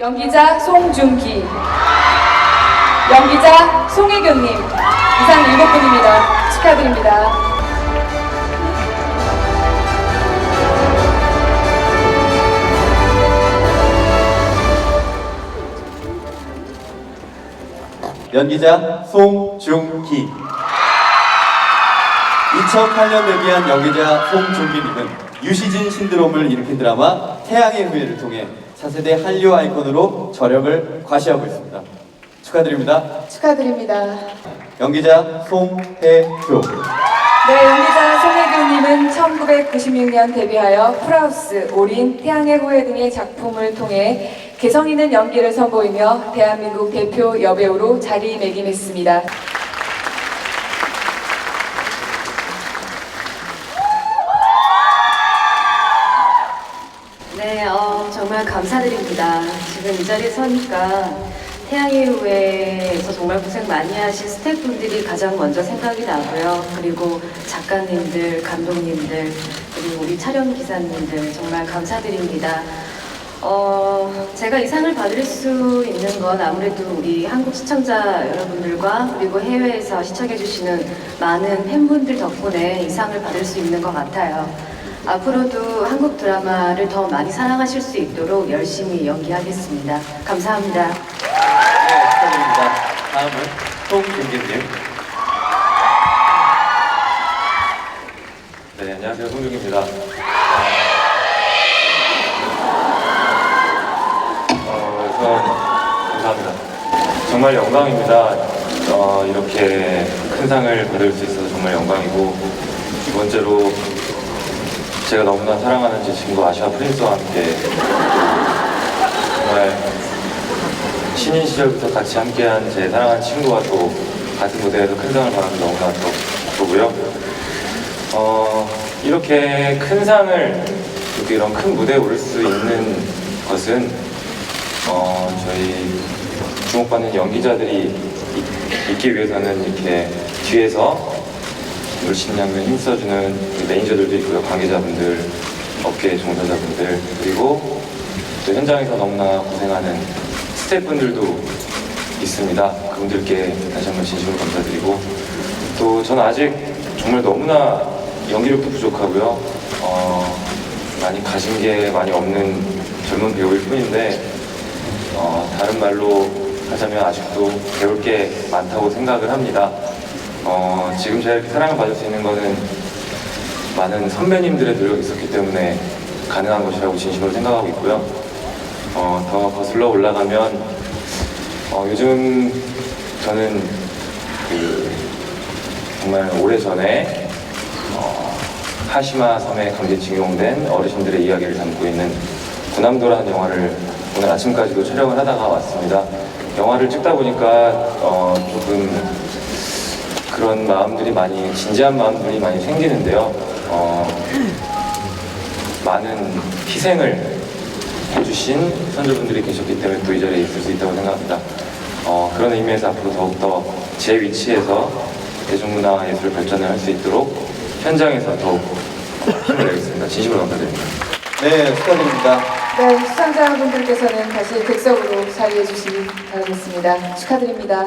연기자 송중기, 연기자 송혜교님 이상 일곱 분입니다. 축하드립니다. 연기자 송중기 2008년 데뷔한 연기자 송중기님은 유시진 신드롬을 일으킨 드라마 태양의 후예를 통해 차세대 한류 아이콘으로 저력을 과시하고 있습니다. 축하드립니다. 축하드립니다. 연기자 송혜교 네, 연기자 송혜교님은 1996년 데뷔하여 프라우스, 올인, 태양의 후예 등의 작품을 통해 개성 있는 연기를 선보이며 대한민국 대표 여배우로 자리매김했습니다. 정말 감사드립니다. 지금 이 자리에 서니까 태양의 후예에서 정말 고생 많이 하신 스태프분들이 가장 먼저 생각이 나고요. 그리고 작가님들, 감독님들, 그리고 우리 촬영 기사님들 정말 감사드립니다. 어, 제가 이 상을 받을 수 있는 건 아무래도 우리 한국 시청자 여러분들과 그리고 해외에서 시청해주시는 많은 팬분들 덕분에 이 상을 받을 수 있는 것 같아요. 앞으로도 한국 드라마를 더 많이 사랑하실 수 있도록 열심히 연기하겠습니다. 감사합니다. 네, 축하드립니다. 다음은 송중기님 네, 안녕하세요. 송중입니다. 어, 감사합니다. 정말 영광입니다. 어, 이렇게 큰 상을 받을 수 있어서 정말 영광이고 두 번째로 제가 너무나 사랑하는 제 친구 아시아 프린스와 함께 정말 신인 시절부터 같이 함께한 제 사랑하는 친구와 또 같은 무대에서 큰 상을 받아서 너무나 또 기쁘고요. 어, 이렇게 큰 상을 이렇게 이런 큰 무대에 오를 수 있는 것은 어, 저희 주목받는 연기자들이 있, 있기 위해서는 이렇게 뒤에서 물심양면 힘써주는 매니저들도 있고요, 관계자분들, 업계 종사자분들, 그리고 또 현장에서 너무나 고생하는 스태프분들도 있습니다. 그분들께 다시 한번 진심으로 감사드리고 또 저는 아직 정말 너무나 연기력도 부족하고요. 어, 많이 가진 게 많이 없는 젊은 배우일 뿐인데 어, 다른 말로 하자면 아직도 배울 게 많다고 생각을 합니다. 어, 지금 제가 이렇게 사랑을 받을 수 있는 거는 많은 선배님들의 노력이 있었기 때문에 가능한 것이라고 진심으로 생각하고 있고요. 어, 더 거슬러 올라가면 어, 요즘 저는 그 정말 오래전에 어, 하시마 섬에 강제징용된 어르신들의 이야기를 담고 있는 군함도라는 영화를 오늘 아침까지도 촬영을 하다가 왔습니다. 영화를 찍다 보니까 어, 조금 그런 마음들이 많이 진지한 마음들이 많이 생기는데요. 어, 많은 희생을 해주신 선조분들이 계셨기 때문에 또 이 자리에 있을 수 있다고 생각합니다. 어, 그런 의미에서 앞으로 더욱더 제 위치에서 대중문화 예술 발전을 할 수 있도록 현장에서 더욱 힘을 내겠습니다. 진심으로 감사드립니다. 네, 축하드립니다. 네, 수상자분들께서는 다시 객석으로 자리해 주시기 바라겠습니다. 축하드립니다.